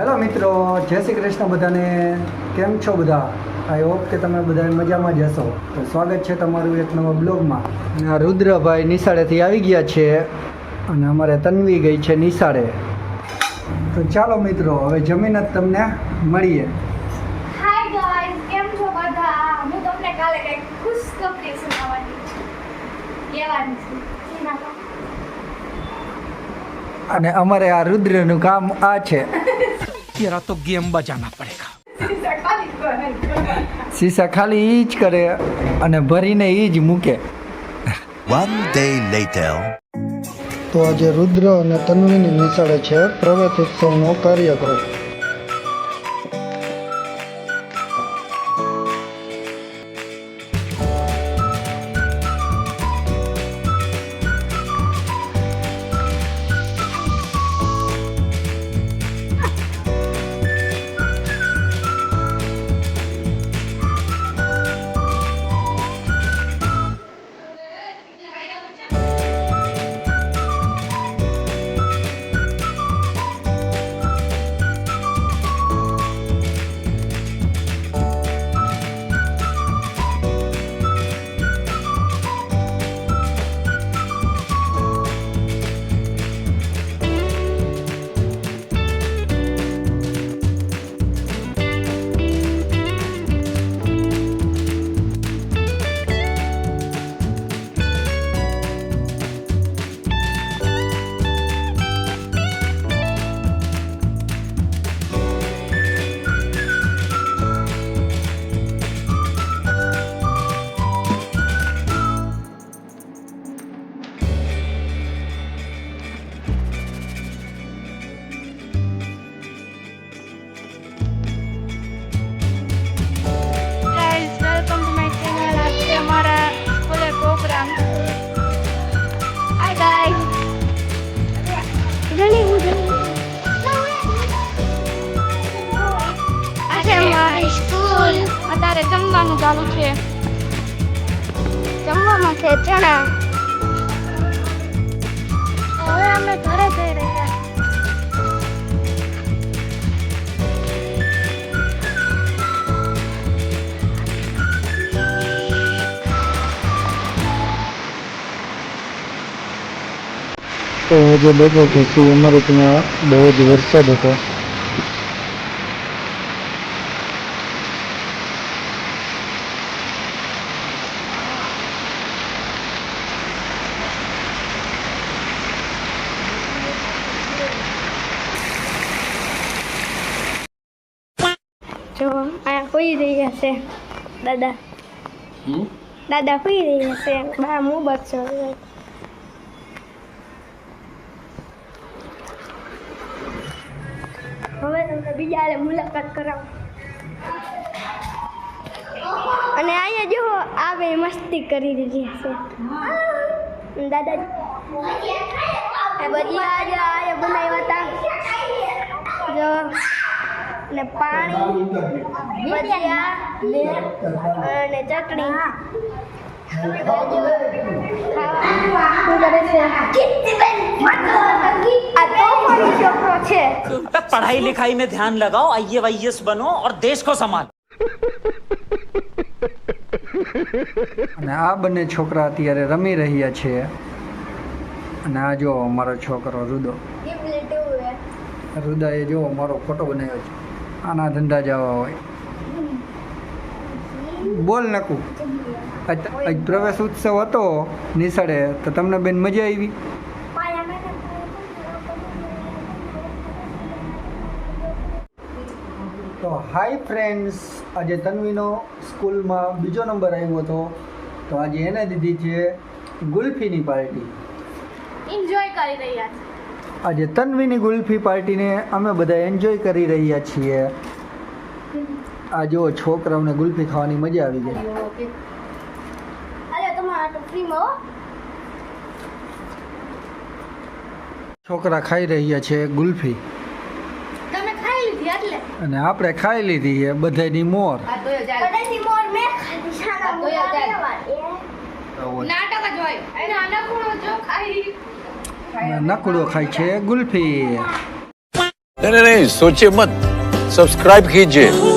Hello મિત્રો જય શ્રી કૃષ્ણ બધાને. કેમ છો બધા? આઈ હોપ કે તમે બધા મજામાં જ હશો. તો સ્વાગત છે તમારું એક નવા બ્લોગમાં. આ રુદ્રભાઈ નિશાળેથી આવી ગયા છે અને અમારે તન્વી ગઈ છે નિશાળે. તો ચાલો મિત્રો હવે જમીન જ તમને મળીએ. હાય ગાઈસ કેમ છો બધા? હું તમને કાલે કંઈક ખુશખબરી સુનાવવાની છું. કહેવાની છું. અને અમારે આ રુદ્રનું કામ આ છે. तेरा तो गेम बजाना पड़ेगा શીશા ખાલી એ જ કરે અને ભરીને એ જ મૂકે One day later. તો આજે રુદ્ર અને તન્વીની નિશાળે છે પ્રવેશ ઉત્સવનો કાર્યક્રમ અત્યારે જમવાનું ચાલુ છે. જમવામાં છે ચણા. હવે અમે ઘરે જઈ રહ્યા. તો આજે બપોર પછી અમારે ત્યાં બહુ જ વરસાદ હતો. જો અહીંયા હોઈ રહ્યા છે દાદા દાદા હોઈ રહ્યા છે બા હું છે હવે તમને બીજા મુલાકાત કરાવો અને અહીંયા જો આવે મસ્તી કરી રહ્યા છે દાદાજી બધી આજે આ બનાવ્યા હતા જો ને પાણી ભજીયા અને ચટણી આ તોફાની છોકરો છે पढ़ाई लिखाई में ध्यान लगाओ आई वाईएस बनो और देश को संभालो અને આ બંને છોકરા અત્યારે રમી રહ્યા છે અને આ જો મારો છોકરો રુદો રુદાએ જો મારો ફોટો બનાવ્યો છે. આના ધંધા જવા હોય. બોલ નકું. આજ પ્રવેશ ઉત્સવ હતો નિશાળે તો તમને બેન મજા આવી? તો હાય ફ્રેન્ડ્સ, આજે તન્વીનો સ્કૂલમાં બીજો નંબર આવ્યો હતો. તો આજે એને દીધી છે ગુલ્ફીની પાર્ટી. એન્જોય કરી રહ્યા છે. આજે તન્વીની ગુલ્ફી પાર્ટીને અમે બધા એન્જોય કરી રહ્યા છીએ. આ જો છોકરાઓને ગુલ્ફી ખાવાની મજા આવી ગઈ. અરે તમારા તો ફ્રીમાં હો. છોકરા ખાઈ રહ્યા છે ગુલ્ફી. તમે ખાઈ લીધી એટલે? અને આપણે ખાઈ લીધી છે બધાની મોર. નાટક જ હોય. નકડો ખાય છે ગુલ્ફી. નહીં નહીં સોચે મત. સબસ્ક્રાઇબ કીજે.